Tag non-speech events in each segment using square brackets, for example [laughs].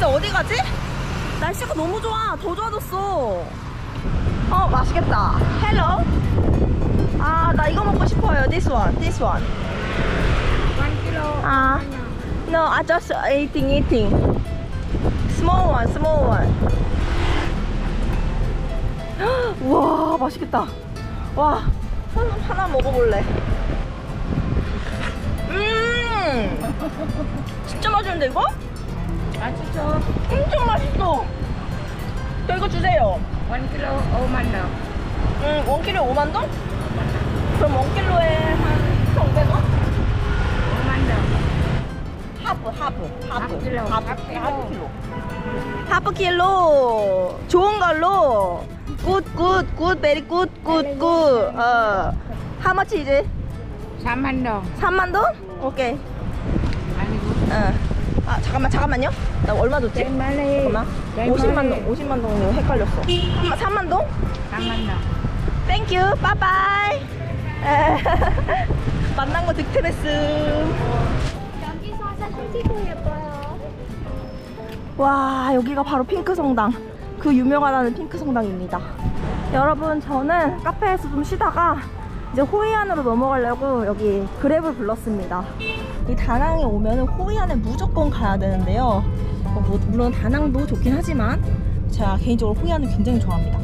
이제 어디 가지? 날씨가 너무 좋아. 더 좋아졌어. 어, 맛있겠다. 헬로. 아, 나 이거 먹고 싶어요. This one. This one. One kilo. 아, no, I just eating, eating. Small one, small one. [gasps] 와, 맛있겠다. 와, 하나 먹어볼래. 음, [laughs] 진짜 맛있는데 이거? 맛있어. 엄청 맛있어. 저 이거 주세요. One kilo 오만 원. 음, 원킬로에 5만 동? 그럼 원킬로에 한 1,500원? 오만 원. 하프, 하프, 하프. 하프 킬로, 하프, 킬로. 하프 킬로. 좋은 걸로. 굿, 굿, 굿, 베리 굿, 굿, 굿. 어. 하마치 이제? 3만 원. 3만 동? 오케이. 아니고. 어. 아, 잠깐만, 잠깐만요. 나 얼마 줬지? 잠깐만. 50만 동, 50만 동이요. 헷갈렸어. 3만, 3만 동? 3만 원. 땡큐 빠빠이 만난 거 득템했음 여기서 사진 찍고 예뻐요. 와 여기가 바로 핑크 성당 그 유명하다는 핑크 성당입니다 여러분 저는 카페에서 좀 쉬다가 이제 호이안으로 넘어가려고 여기 그랩을 불렀습니다 이 다낭에 오면 호이안에 무조건 가야 되는데요 어, 뭐, 물론 다낭도 좋긴 하지만 제가 개인적으로 호이안을 굉장히 좋아합니다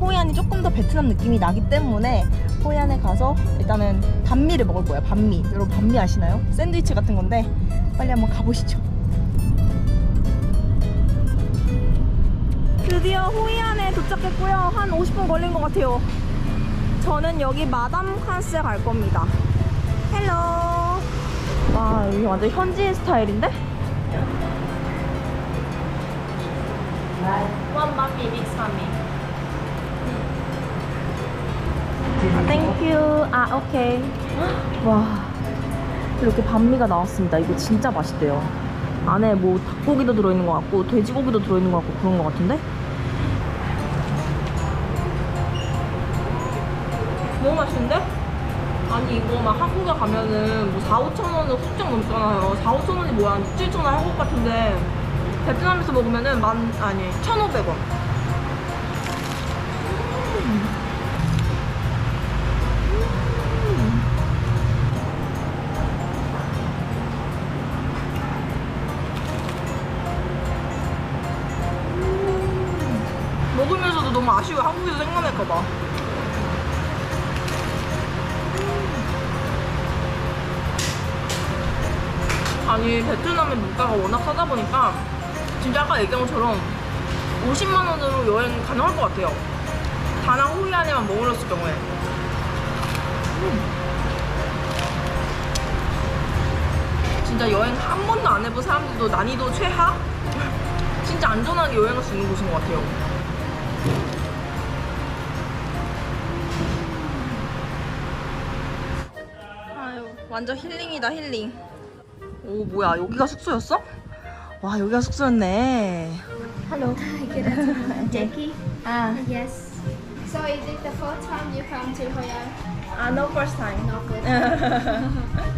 호이안이 조금 더 베트남 느낌이 나기 때문에 호이안에 가서 일단은 반미를 먹을 거예요 반미 여러분 반미 아시나요? 샌드위치 같은 건데 빨리 한번 가보시죠 드디어 호이안에 도착했고요. 한 50분 걸린 것 같아요. 저는 여기 마담 칸스에 갈 겁니다. 헬로. 와, 여기 완전 현지인 스타일인데? 원 마미, 믹스 마미. 땡큐. 아, 오케이. 와. 이렇게 반미가 나왔습니다. 이거 진짜 맛있대요. 안에 뭐 닭고기도 들어있는 것 같고 돼지고기도 들어있는 것 같고 그런 것 같은데? 이거 막 한국에 가면은 뭐 4, 5천 원은 훌쩍 넘잖아요. 4, 5천 원이 뭐야? 6, 7천 원 할 것 같은데 베트남에서 먹으면은 만 아니 1,500원. 먹으면서도 너무 아쉬워 한국에서 생각날까봐 아니 베트남의 물가가 워낙 싸다 보니까 진짜 아까 얘기한 것처럼 50만 원으로 여행 가능할 것 같아요 다낭 호이안에만 머물렀을 경우에 음. 진짜 여행 한 번도 안 해본 사람들도 난이도 최하? [laughs] 진짜 안전하게 여행할 수 있는 곳인 것 같아요 아유 완전 힐링이다 힐링 오 뭐야 여기가 숙소였어? 와 여기가 숙소였네 Hello Jackie? 아, Yes. So is it the first time you come to Hoi An? 아 no first time No first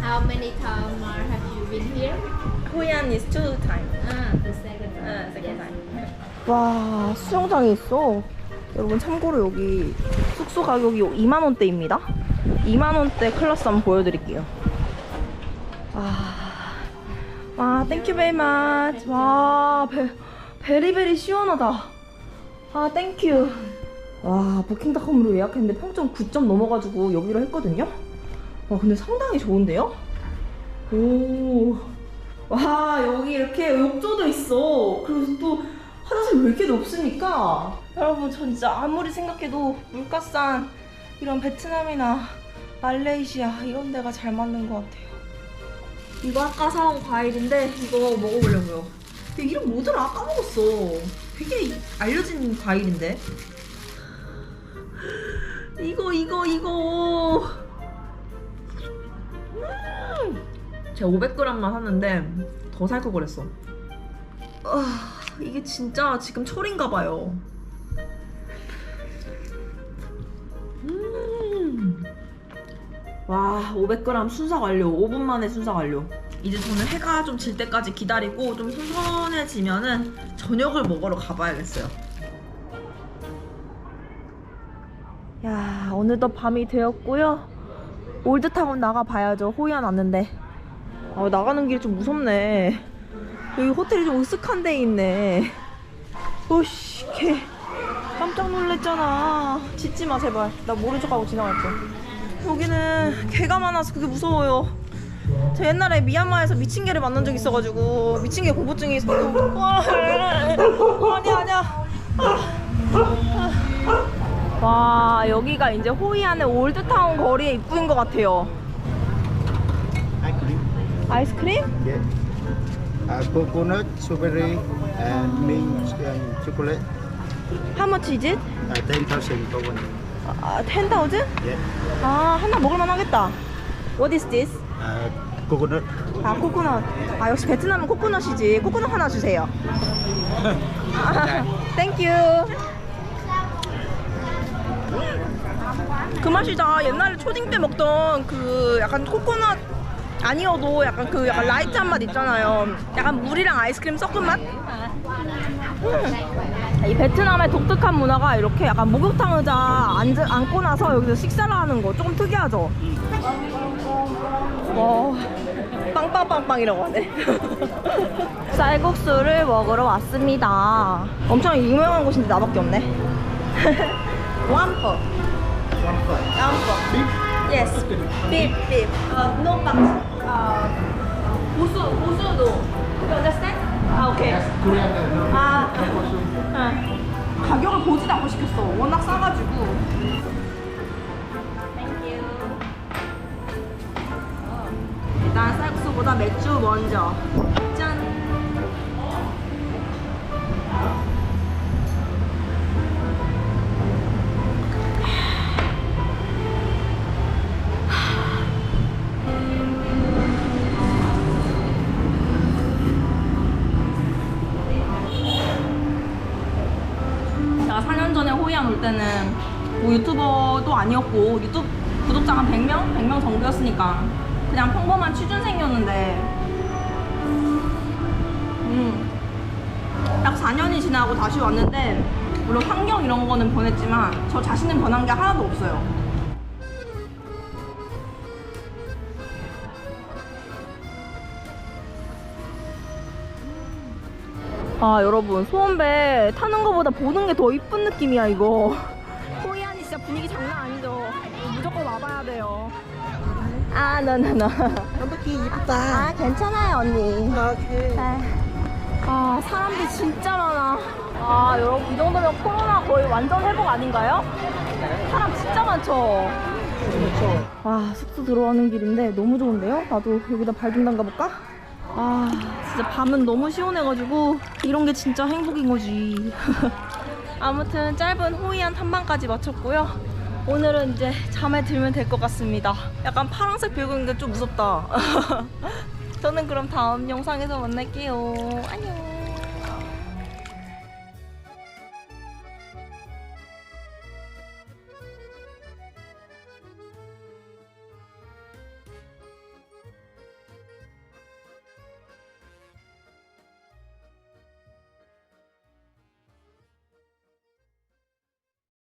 How many times have you been here? 호이안 is two time Ah, the second time. 아, second Yes. time 와 수영장이 있어 여러분 참고로 여기 숙소 가격이 2만 원대입니다 2만 원대 클래스 한번 보여드릴게요 와, 와 땡큐 베리 마치 와 베, 베리베리 시원하다. 아 땡큐 와 부킹닷컴으로 예약했는데 평점 9점 넘어가지고 여기로 했거든요? 와 근데 상당히 좋은데요? 오와 여기 이렇게 욕조도 있어. 그리고 또 화장실 왜 이렇게 높습니까? 여러분 전 진짜 아무리 생각해도 물가싼 이런 베트남이나 말레이시아 이런 데가 잘 맞는 것 같아요 이거 아까 사온 과일인데 이거 먹어보려고요 근데 이름 뭐더라? 까먹었어 되게 알려진 과일인데 이거 이거 이거 음! 제가 500g만 샀는데 더 살 걸 그랬어. 아, 이게 진짜 지금 철인가 봐요. 와, 500g 순삭 완료. 5분 만에 순삭 완료. 이제 저는 해가 좀 질 때까지 기다리고 좀 선선해지면은 저녁을 먹으러 가봐야겠어요. 야, 오늘도 밤이 되었고요. 올드타운 나가봐야죠. 호이안 왔는데. 아, 나가는 길좀 무섭네. 여기 호텔이 좀 으슥한 데 있네. 오씨, 개. 깜짝 놀랬잖아. 짖지 마, 제발. 나 모른 척하고 지나갈게. 여기는 개가 많아서 그게 무서워요. 저 옛날에 미얀마에서 미친 개를 만난 적 있어가지고 미친 개 공포증이 있어서 와 아니야 아니야 와 여기가 이제 호이안의 올드타운 거리의 입구인 것 같아요. 아이스크림? Yeah. Uh, coconut, strawberry, and mint and chocolate. How much is it? Uh, 10,000 per one. 아, 10,000? Yeah. 아 하나 먹을만 하겠다 What is this? Uh, coconut. 아 코코넛 아 역시 베트남은 코코넛이지 코코넛 하나 주세요 [laughs] 땡큐 그 맛이다 옛날에 초딩 때 먹던 그 약간 코코넛 아니어도 약간 그 약간 라이트한 맛 있잖아요 약간 물이랑 아이스크림 섞은 맛? 음. 이 베트남의 독특한 문화가 이렇게 약간 목욕탕 의자 앉, 앉고 나서 여기서 식사를 하는 거 조금 특이하죠? 와 빵빵빵빵이라고 하네. [laughs] 쌀국수를 먹으러 왔습니다. 엄청 유명한 곳인데 나밖에 없네. [laughs] Yes. beef beef uh, no box uh, 고수 고수도. You understand? 아 오케이. 아 응. 가격을 보지도 않고 시켰어. 워낙 싸가지고. 일단 쌀국수보다 맥주 먼저 4년 전에 호이안 올 때는 뭐 유튜버도 아니었고 유튜브 구독자 한 100명? 100명 정도였으니까 그냥 평범한 취준생이었는데 음, 딱 4년이 지나고 다시 왔는데 물론 환경 이런 거는 변했지만 저 자신은 변한 게 하나도 없어요 아 여러분 소원배 타는 거보다 보는 게 더 이쁜 느낌이야 이거 [laughs] 호이안이 진짜 분위기 장난 아니죠 무조건 와봐야 돼요 아 너너너 어떻게 이쁘다. 아 괜찮아요 언니 오케이. 아 사람들 진짜 많아 아 여러분 이 정도면 코로나 거의 완전 회복 아닌가요? 사람 진짜 많죠 와 숙소 들어가는 길인데 너무 좋은데요? 나도 여기다 발 좀 담가볼까? 아 진짜 밤은 너무 시원해가지고 이런 게 진짜 행복인 거지. [laughs] 아무튼 짧은 호이안 탐방까지 마쳤고요. 오늘은 이제 잠에 들면 될 것 같습니다. 약간 파란색 배경인데 좀 무섭다. [laughs] 저는 그럼 다음 영상에서 만날게요. 안녕